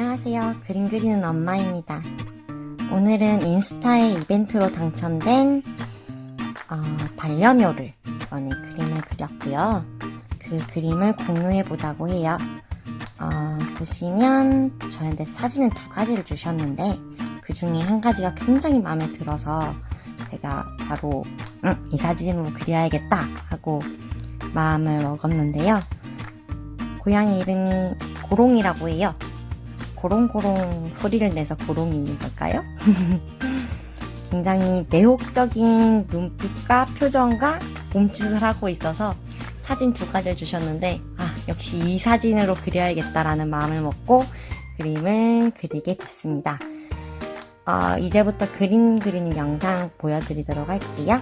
안녕하세요. 그림 그리는 엄마입니다. 오늘은 인스타의 이벤트로 당첨된 어, 반려묘를 이번에 그림을 그렸고요. 그 그림을 공유해 보자고 해요. 어, 보시면 저한테 사진을 두 가지를 주셨는데 그 중에 한 가지가 굉장히 마음에 들어서 제가 바로 응, 이 사진으로 그려야겠다 하고 마음을 먹었는데요. 고양이 이름이 고롱이라고 해요. 고롱고롱 소리를 내서 고롱인 걸까요? 굉장히 매혹적인 눈빛과 표정과 몸짓을 하고 있어서 사진 두 가지를 주셨는데 아 역시 이 사진으로 그려야겠다라는 마음을 먹고 그림을 그리게 됐습니다. 어, 이제부터 그림 그리는 영상 보여드리도록 할게요.